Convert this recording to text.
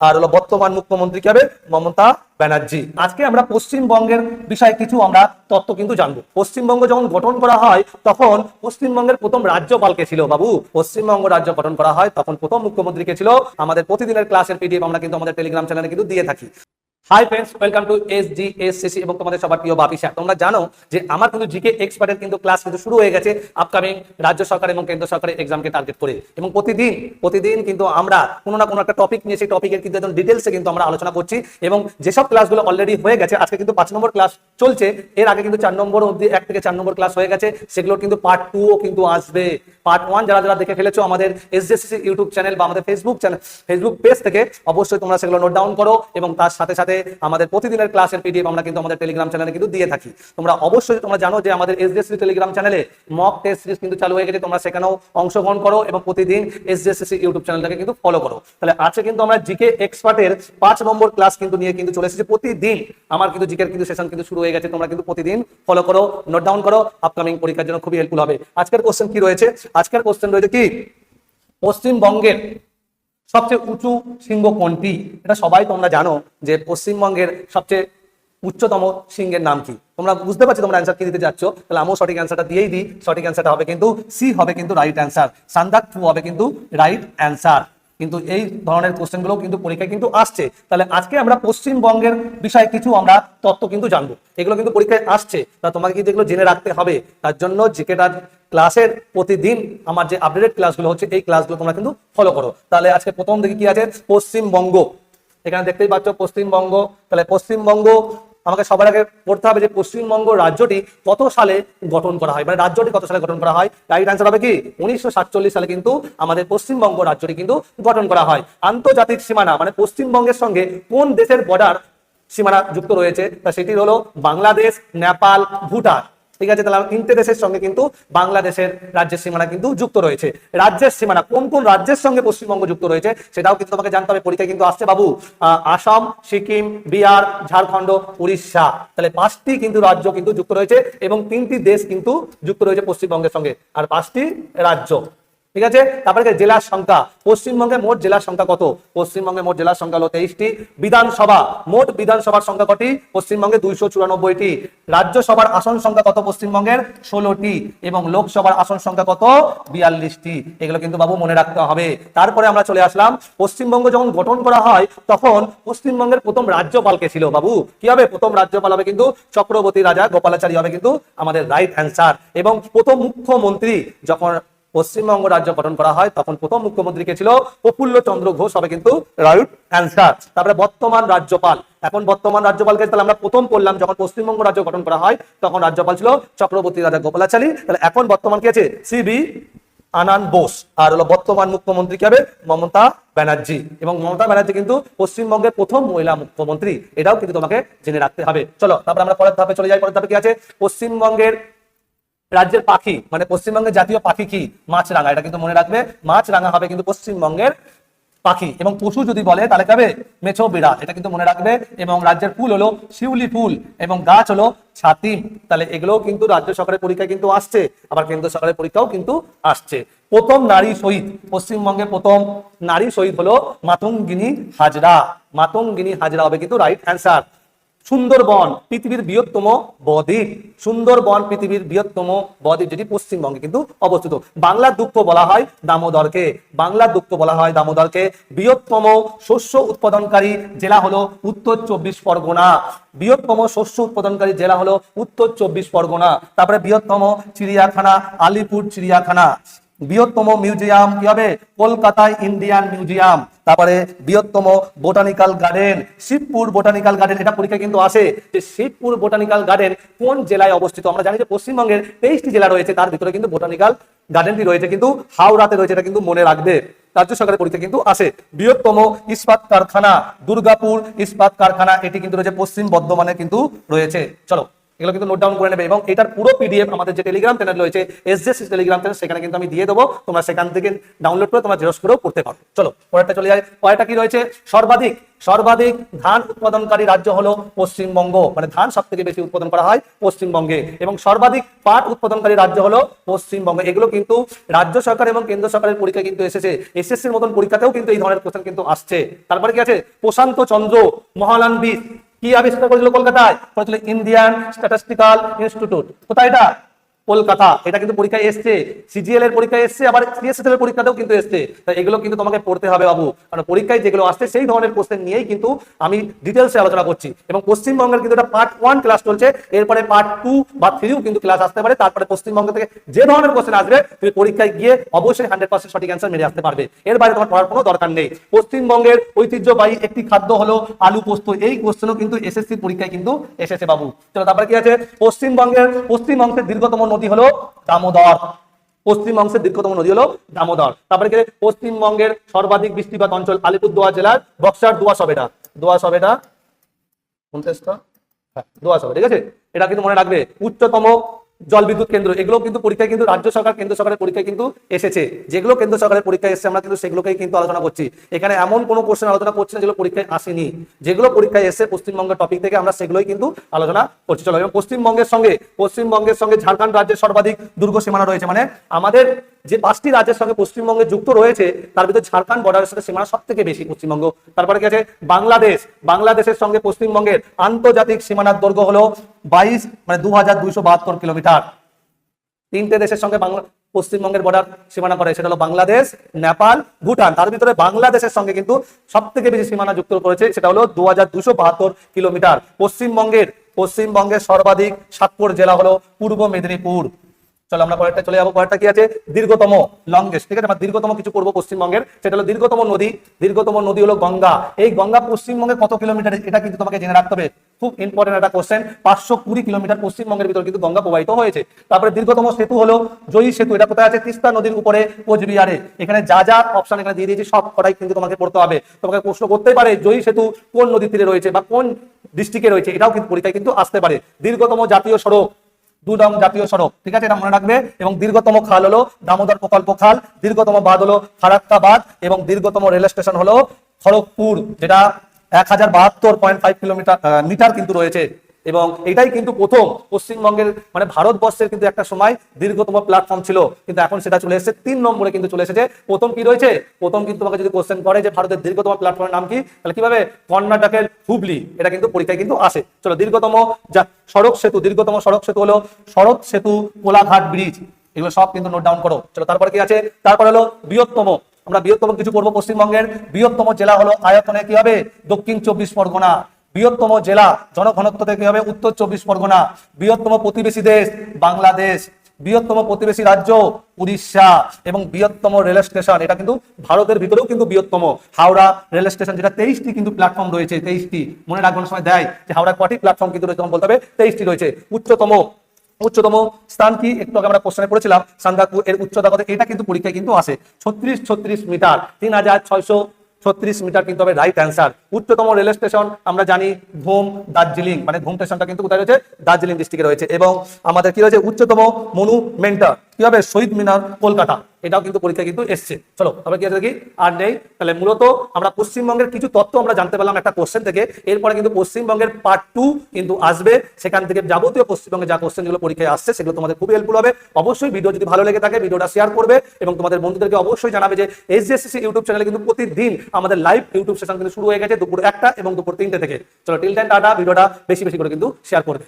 আর হলো বর্তমান মুখ্যমন্ত্রী কে হবে? মমতা ব্যানার্জি। আজকে আমরা পশ্চিমবঙ্গের বিষয়ে কিছু আমরা তত্ত্ব কিন্তু জানব। পশ্চিমবঙ্গ যখন গঠন করা হয়, তখন পশ্চিমবঙ্গের প্রথম রাজ্যপাল কে ছিল বাবু? পশ্চিমবঙ্গ রাজ্য গঠন করা হয়, তখন প্রথম মুখ্যমন্ত্রী কে ছিল? আমাদের প্রতিদিনের ক্লাসের পিডিএফ আমরা কিন্তু আমাদের টেলিগ্রাম চ্যানেলে কিন্তু দিয়ে থাকি। Hi friends welcome to S G S CC এবং তোমাদের সবার প্রিয় বাপি স্যার। তোমরা জানো যে আমার কিন্তু জিকে এক্সপার্টের কিন্তু ক্লাস কিন্তু শুরু হয়ে গেছে আপকামিং রাজ্য সরকার এবং কেন্দ্র সরকারের এক্সামকে টার্গেট করে। এবং প্রতিদিন প্রতিদিন কিন্তু আমরা কোনো না কোনো একটা টপিক নিয়ে, সেই টপিকের কিন্তু একদম ডিটেলসে কিন্তু আমরা আলোচনা করছি। এবং যেসব ক্লাসগুলো অলরেডি হয়ে গেছে, আজকে কিন্তু পাঁচ নম্বর ক্লাস চলছে, এর আগে কিন্তু চার নম্বর অবধি এক থেকে চার নম্বর ক্লাস হয়ে গেছে সেগুলোর কিন্তু পার্ট টু ও কিন্তু আসবে। পার্ট ওয়ান যারা যারা দেখে ফেলেছো আমাদের এসজেসিসি ইউটিউব চ্যানেল বা আমাদের ফেসবুক চ্যানেল ফেসবুক পেজ থেকে অবশ্যই তোমরা সেগুলো নোট ডাউন করো এবং তার সাথে সাথে আমাদের প্রতিদিনের ক্লাসের পিডিএফ আমরা কিন্তু আমাদের টেলিগ্রাম চ্যানেলে কিন্তু দিয়ে থাকি। তোমরা অবশ্যই তোমরা জানো যে আমাদের এসজেসিসি টেলিগ্রাম চ্যানেলে মক টেস্ট সিরিজ কিন্তু চালু হয়ে গেছে তোমরা সেখানেও অংশগ্রহণ করো এবং প্রতিদিন এস এসজেসিসি ইউটিউব চ্যানেলটাকে কিন্তু ফলো করো। তাহলে আজকে কিন্তু আমরা জিকে এক্সপার্টের পাঁচ নম্বর ক্লাস কিন্তু নিয়ে কিন্তু চলে এসেছি। প্রতিদিন আমার কিন্তু জিকের কিন্তু সেশন কিন্তু শুরু হয়ে গেছে। তোমরা কিন্তু প্রতিদিন ফলো করো নোট ডাউন করো। আপকামিং পরীক্ষার জন্য খুবই হেল্পফুল হবে। আজকের কোশ্চেন কি রয়েছে? আজকের কোশ্চেন রয়েছে কি? পশ্চিমবঙ্গের সবচেয়ে উঁচু শৃঙ্গ কোনটি? এটা সবাই তোমরা জানো যে পশ্চিমবঙ্গের সবচেয়ে উচ্চতম সিংহের নাম কি? তোমরা বুঝতে পারছ তোমরা অ্যান্সার কি দিতে যাচ্ছ তাহলে আমিও সঠিক অ্যান্সারটা দিয়েই দিই। সঠিক অ্যান্সারটা হবে কিন্তু সি হবে কিন্তু রাইট অ্যান্সার সান্দাক টু হবে কিন্তু রাইট অ্যান্সার কিন্তু এই ধরনের কোশ্চেনগুলো কিন্তু পরীক্ষায় কিন্তু আসছে। তাহলে আজকে আমরা পশ্চিমবঙ্গের বিষয়ে কিছু আমরা তত্ত্ব কিন্তু জানব। এগুলো কিন্তু পরীক্ষায় আসছে। তা তোমাকে কিন্তু এগুলো জেনে রাখতে হবে? তার জন্য জিকেটার ক্লাসের প্রতিদিন আমার যে আপডেটেড ক্লাসগুলো হচ্ছে, এই ক্লাসগুলো তোমরা কিন্তু ফলো করো। তাহলে আজকে প্রথম দিকে কি আছে? পশ্চিমবঙ্গ। এখানে দেখতেই পাচ্ছ পশ্চিমবঙ্গ। তাহলে পশ্চিমবঙ্গ, আমাকে সবার আগে পড়তে হবে যে পশ্চিমবঙ্গ রাজ্যটি কত সালে গঠন করা হয়? মানে রাজ্যটি কত সালে গঠন করা হয়? রাইট আনসার হবে কি? উনিশশো সাতচল্লিশ সালে কিন্তু আমাদের পশ্চিমবঙ্গ রাজ্যটি কিন্তু গঠন করা হয়। আন্তর্জাতিক সীমানা মানে পশ্চিমবঙ্গের সঙ্গে কোন দেশের বর্ডার সীমানা যুক্ত রয়েছে? তা সেটি হলো বাংলাদেশ, নেপাল, ভুটান। ঠিক আছে, তাহলে তিনটে দেশের সঙ্গে কিন্তু বাংলাদেশের রাজ্যের সীমানা কিন্তু যুক্ত রয়েছে। রাজ্যের সীমানা কোন কোন রাজ্যের সঙ্গে পশ্চিমবঙ্গ যুক্ত রয়েছে, সেটাও কিন্তু তোমাকে জানতে হবে। পরীক্ষায় কিন্তু আসছে বাবু আসাম, সিকিম, বিহার, ঝাড়খণ্ড, উড়িষ্যা। তাহলে পাঁচটি কিন্তু রাজ্য কিন্তু যুক্ত রয়েছে এবং তিনটি দেশ কিন্তু যুক্ত রয়েছে পশ্চিমবঙ্গের সঙ্গে। আর পাঁচটি রাজ্য। ঠিক আছে? তারপরে জেলার সংখ্যা। পশ্চিমবঙ্গে মোট জেলার সংখ্যা কত? পশ্চিমবঙ্গে মোট জেলার সংখ্যা হলো তেইশটি। বিধানসভা, মোট বিধানসভার সংখ্যা কটি? পশ্চিমবঙ্গে দুইশো চুরানব্বইটি। রাজ্যসভার আসন সংখ্যা কত পশ্চিমবঙ্গের? ষোলোটি। এবং লোকসভার আসন সংখ্যা কত? বিয়াল্লিশটি। এগুলো কিন্তু বাবু মনে রাখতে হবে। তারপরে আমরা চলে আসলাম। পশ্চিমবঙ্গ যখন গঠন করা হয়, তখন পশ্চিমবঙ্গের প্রথম রাজ্যপালকে ছিল বাবু? কি হবে? প্রথম রাজ্যপাল হবে কিন্তু চক্রবর্তী রাজা, গোপালাচারী হবে কিন্তু আমাদের রাইট অ্যান্সার এবং প্রথম মুখ্যমন্ত্রী যখন পশ্চিমবঙ্গ রাজ্য গঠন করা হয়, তখন প্রথম মুখ্যমন্ত্রী কে ছিল প্রফুল্ল চন্দ্র ঘোষ হবে কিন্তু রাইট অ্যান্সার। তারপরে বর্তমান রাজ্যপাল। এখন বর্তমান রাজ্যপালকে তাহলে আমরা প্রথম পড়লাম, যখন পশ্চিমবঙ্গ রাজ্য গঠন করা হয়, তখন রাজ্যপাল ছিল চক্রবর্তী রাজা গোপালাচারী। তাহলে এখন বর্তমান কি আছে? সিবি আনান বোস। আর হলো বর্তমান মুখ্যমন্ত্রী কি হবে? মমতা ব্যানার্জি। এবং মমতা ব্যানার্জি কিন্তু পশ্চিমবঙ্গের প্রথম মহিলা মুখ্যমন্ত্রী। এটাও কিন্তু তোমাকে জেনে রাখতে হবে। চলো, তারপরে আমরা পরের ধাপে চলে যাই। পরের ধাপে কি আছে? পশ্চিমবঙ্গের রাজ্যের পাখি মানে পশ্চিমবঙ্গের জাতীয় পাখি কি? মাছরাঙা, এটা কিন্তু মনে রাখবে। মাছরাঙা হবে কিন্তু পশ্চিমবঙ্গের পাখি। এবং পশু যদি বলে, তাহলে কবে মেছো বিড়াল, এটা কিন্তু মনে রাখবে। এবং রাজ্যের ফুল হলো শিউলি ফুল, এবং গাছ হলো ছাতিম তাহলে এগুলোও কিন্তু রাজ্য সরকারের পরীক্ষায় কিন্তু আসছে। আবার কেন্দ্র সরকারের পরীক্ষাও কিন্তু আসছে। প্রথম নারী শহীদ পশ্চিমবঙ্গের প্রথম নারী শহীদ হলো মাতঙ্গিনী হাজরা। মাতঙ্গিনী হাজরা হবে কিন্তু রাইট অ্যান্সার সুন্দরবন পৃথিবীর বৃহত্তম বদ্বীপ। সুন্দরবন পৃথিবীর বৃহত্তম বদ্বীপ, যেটি পশ্চিমবঙ্গে কিন্তু অবস্থিত। বাংলার দুঃখ বলা হয় দামোদরকে। বাংলার দুঃখ বলা হয় দামোদরকে। বৃহত্তম শস্য উৎপাদনকারী জেলা হলো উত্তর চব্বিশ পরগনা। বৃহত্তম শস্য উৎপাদনকারী জেলা হলো উত্তর চব্বিশ পরগনা। তারপরে বৃহত্তম চিড়িয়াখানা, আলিপুর চিড়িয়াখানা। বৃহত্তম মিউজিয়াম কি হবে কলকাতায় ইন্ডিয়ান মিউজিয়াম। তারপরে বৃহত্তম botanical garden, Shibpur botanical garden, এটা পরীক্ষা কিন্তু আসে। যে শিবপুর বোটানিক্যাল গার্ডেন কোন জেলায় অবস্থিত? আমরা জানি যে পশ্চিমবঙ্গের তেইশটি জেলা রয়েছে, তার ভিতরে কিন্তু বোটানিক্যাল গার্ডেনটি রয়েছে, কিন্তু হাওড়াতে রয়েছে, এটা কিন্তু মনে রাখবে। রাজ্য সরকারের পরীক্ষা কিন্তু আসে। বৃহত্তম ইস্পাত কারখানা, দুর্গাপুর ইস্পাত কারখানা, এটি কিন্তু রয়েছে পশ্চিম বর্ধমানে কিন্তু রয়েছে। চলো। এগুলো কিন্তু নোট ডাউন করে নেবে এবং এটার পুরো পিডিএফ আমাদের যে টেলিগ্রাম চ্যানেল রয়েছে এসজেসি টেলিগ্রাম চ্যানেল সেখানে কিন্তু আমি দিয়ে দেবো। তোমরা সেখান থেকে ডাউনলোড করে তোমরা জেরক্স করেও পড়তে পারো। চলো, পরেরটা চলে যায় পরেরটা কি রয়েছে? সর্বাধিক সর্বাধিক ধান উৎপাদনকারী রাজ্য হলো পশ্চিমবঙ্গ। মানে ধান সব থেকে বেশি উৎপাদন করা হয় পশ্চিমবঙ্গে। এবং সর্বাধিক পাট উৎপাদনকারী রাজ্য হলো পশ্চিমবঙ্গ। এগুলো কিন্তু রাজ্য সরকার এবং কেন্দ্র সরকারের পরীক্ষা কিন্তু এসেছে। এসএসসির মতন পরীক্ষাতেও কিন্তু এই ধরনের কোশ্চেন কিন্তু আসছে। তারপরে কি আছে? প্রশান্ত চন্দ্র মহালান বিস কি আবিষ্কার করেছিল কলকাতায়? করেছিল ইন্ডিয়ান স্ট্যাটিস্টিক্যাল ইনস্টিটিউট কোথায় এটা? কলকাতা, এটা কিন্তু পরীক্ষায় এসছে। সিজিএল এর পরীক্ষায় এসছে, আবার সিএসএস এর পরীক্ষাতেও কিন্তু এসছে। তাই এগুলো কিন্তু তোমাকে পড়তে হবে বাবু। কারণ পরীক্ষায় যেগুলো আসছে, সেই ধরনের কোশ্চেন নিয়েই কিন্তু আমি ডিটেলসে আলোচনা করছি। এবং পশ্চিমবঙ্গের কিন্তু এটা পার্ট ওয়ান ক্লাস চলছে। এরপরে পার্ট টু বা থ্রিও কিন্তু ক্লাস আসতে পারে। তারপরে পশ্চিমবঙ্গ থেকে যে ধরনের কোশ্চেন আসবে, তুমি পরীক্ষায় গিয়ে অবশ্যই হান্ড্রেড পার্সেন্ট সঠিক অ্যান্সার মেরে আসতে পারবে। এর বাইরে তোমার পড়ার কোনো দরকার নেই। পশ্চিমবঙ্গের ঐতিহ্যবাহী একটি খাদ্য হলো আলু পোস্ত। এই কোশ্চেনও কিন্তু এসএসসি পরীক্ষায় কিন্তু এসেছে বাবু। চলো তারপরে কি আছে? পশ্চিমবঙ্গের পশ্চিম অংশের দীর্ঘতম নদী হলো দামোদর। পশ্চিম অংশের দীর্ঘতম নদী হলো দামোদর। তারপরে গেলে পশ্চিমবঙ্গের সর্বাধিক বৃষ্টিপাত অঞ্চল আলিপুরদুয়ার জেলার বক্সার দোয়া সবেটা দোয়া সবেটা কোনটা হ্যাঁ দোয়া সবে ঠিক আছে? এটা কিন্তু মনে রাখবে। উচ্চতম জল বিদ্যুৎ কেন্দ্র এগুলো কিন্তু পরীক্ষায় কিন্তু রাজ্য সরকার, কেন্দ্র সরকারের পরীক্ষায় কিন্তু এসেছে। যেগুলো কেন্দ্র সরকারের পরীক্ষায় এসেছে, আমরা কিন্তু সেগুলোকেই কিন্তু আলোচনা করছি। এখানে এমন কোনো কোশ্চেন আলোচনা করছি না যেগুলো পরীক্ষায় আসেনি। যেগুলো পরীক্ষায় এসে পশ্চিমবঙ্গের টপিক থেকে আমরা সেগুলোই কিন্তু আলোচনা করছি। চলো এবং পশ্চিমবঙ্গের সঙ্গে পশ্চিমবঙ্গের সঙ্গে ঝাড়খণ্ড রাজ্যের সর্বাধিক দুর্গ সীমানা রয়েছে। মানে আমাদের যে পাঁচটি রাজ্যের সঙ্গে পশ্চিমবঙ্গে যুক্ত রয়েছে, তার ভিতরে ঝাড়খণ্ড বর্ডারের সাথে সীমানা সব থেকে বেশি পশ্চিমবঙ্গ। তারপরে কি আছে? বাংলাদেশ। বাংলাদেশের সঙ্গে পশ্চিমবঙ্গের আন্তর্জাতিক সীমানার দৈর্ঘ্য হলো বাইশ মানে দু হাজার দুইশো বাহাত্তর কিলোমিটার। তিনটে দেশের সঙ্গে বাংলা, পশ্চিমবঙ্গের বর্ডার সীমানা করে, সেটা হলো বাংলাদেশ, নেপাল, ভুটান। তার ভিতরে বাংলাদেশের সঙ্গে কিন্তু সব থেকে বেশি সীমানা যুক্ত করেছে, সেটা হলো দু কিলোমিটার। পশ্চিমবঙ্গের পশ্চিমবঙ্গের সর্বাধিক সাতপুর জেলা হলো পূর্ব মেদিনীপুর। চলো আমরা পরেরটা চলে যাব। পরেরটা কি আছে? দীর্ঘতম লংগেস্ট ঠিক আছে দীর্ঘতম কিছু করব পশ্চিমবঙ্গের। সেটা হলো দীর্ঘতম নদী। দীর্ঘতম নদী হলো গঙ্গা। এই গঙ্গা পশ্চিমবঙ্গে কত কিলোমিটার? এটা কিন্তু তোমাকে জেনে রাখতে হবে। খুব ইম্পর্টেন্ট একটা কোশ্চেন পাঁচশো কুড়ি কিলোমিটার পশ্চিমবঙ্গের ভিতর কিন্তু গঙ্গা প্রবাহিত হয়েছে। তারপরে দীর্ঘতম সেতু হলো জয়ী সেতু। এটা কোথায় আছে? তিস্তা নদীর উপরে, কোচবিহারে। এখানে যা যা অপশন এখানে দিয়ে দিয়েছি, সব কটাই কিন্তু তোমাকে পড়তে হবে। তোমাকে প্রশ্ন করতে পারে, জয়ী সেতু কোন নদীর তীরে রয়েছে বা কোন ডিস্ট্রিক্টে রয়েছে? এটাও কিন্তু পরীক্ষায় কিন্তু আসতে পারে। দীর্ঘতম জাতীয় সড়ক। দু নং জাতীয় সড়ক, ঠিক আছে এটা মনে রাখবে? এবং দীর্ঘতম খাল হলো দামোদর প্রকল্প খাল, দীর্ঘতম বাঁধ হলো ফারাক্কা এবং দীর্ঘতম রেল স্টেশন হলো খড়গপুর, যেটা এক হাজার বাহাত্তর পয়েন্ট ফাইভ কিলোমিটার মিটার কিন্তু রয়েছে। এবং এটাই কিন্তু প্রথম পশ্চিমবঙ্গের মানে ভারতবর্ষের কিন্তু একটা সময় দীর্ঘতম প্ল্যাটফর্ম ছিল। কিন্তু এখন সেটা চলে এসেছে, তিন নম্বরে কিন্তু চলে এসেছে। প্রথম কি রয়েছে? প্রথম কিন্তু তোমাকে যদি কোশ্চেন করে যে ভারতের দীর্ঘতম প্ল্যাটফর্মের নাম কি, তাহলে কীভাবে? কর্ণাটকের হুবলি, এটা কিন্তু পরীক্ষায় কিন্তু আসে। চলো, দীর্ঘতম যা সড়ক সেতু, দীর্ঘতম সড়ক সেতু হলো সড়ক সেতু, কোলাঘাট ব্রিজ এগুলো সব কিন্তু নোট ডাউন করো। চলো, তারপরে কি আছে? তারপর হলো বৃহত্তম, আমরা বৃহত্তম কিছু করব পশ্চিমবঙ্গের। বৃহত্তম জেলা হলো আয়তনে কি হবে? দক্ষিণ চব্বিশ পরগনা। বৃহত্তম জেলা জনঘনত্ব থেকে হবে উত্তর চব্বিশ পরগনা, বৃহত্তম প্রতিবেশী দেশ বাংলাদেশ, বৃহত্তম প্রতিবেশী রাজ্য উড়িষ্যা এবং বৃহত্তম রেল স্টেশন। এটা কিন্তু ভারতের ভিতরেও কিন্তু বৃহত্তম। হাওড়া রেল স্টেশন, যেটা তেইশটি কিন্তু প্ল্যাটফর্ম রয়েছে, তেইশটি। মনে রাখবার সময় দেয় যে হাওড়া কটি প্ল্যাটফর্ম কিন্তু রয়েছে বলতে হবে তেইশটি রয়েছে। উচ্চতম উচ্চতম স্থান কি? একটু আগে আমরা কোশ্চেনে পড়েছিলাম সান্দাকু এর উচ্চতা কত? এটা কিন্তু পরীক্ষায় কিন্তু আসে। ছত্রিশ ছত্রিশ মিটার, তিন হাজার ছয়শো ছত্রিশ মিটার কিন্তু হবে রাইট অ্যান্সার উচ্চতম রেল স্টেশন, আমরা জানি ঘুম, দার্জিলিং মানে ঘুম স্টেশনটা কিন্তু কোথায় রয়েছে? দার্জিলিং ডিস্ট্রিক্টে রয়েছে। এবং আমাদের কি রয়েছে? উচ্চতম মনুমেন্টার কি হবে শহীদ মিনার কলকাতা? এটাও কিন্তু পরীক্ষা কিন্তু এসছে। চলো তবে কি আছে দেখি? আর নেই। তাহলে মূলত আমরা পশ্চিমবঙ্গের কিছু তথ্য আমরা জানতে পারলাম একটা কোশ্চেন থেকে। এরপরে কিন্তু পশ্চিমবঙ্গের পার্ট টু কিন্তু আসবে। সেখান থেকে যাবতীয় পশ্চিমবঙ্গে যা কোশ্চেন যেগুলো পরীক্ষায় আসছে, সেগুলো তোমাদের খুবই হেল্পফুল হবে। অবশ্যই ভিডিও যদি ভালো লেগে থাকে ভিডিওটা শেয়ার করবে এবং তোমাদের বন্ধুদেরকে অবশ্যই জানাবে যে এসজিএসসি ইউটিউব চ্যানেলে কিন্তু প্রতিদিন আমাদের লাইভ ইউটিউব সেশন কিন্তু শুরু হয়ে গেছে দুপুর একটা এবং দুপুর তিনটে থেকে। চলো টিল টাইম টাটা। ভিডিওটা বেশি বেশি করে কিন্তু শেয়ার করবে।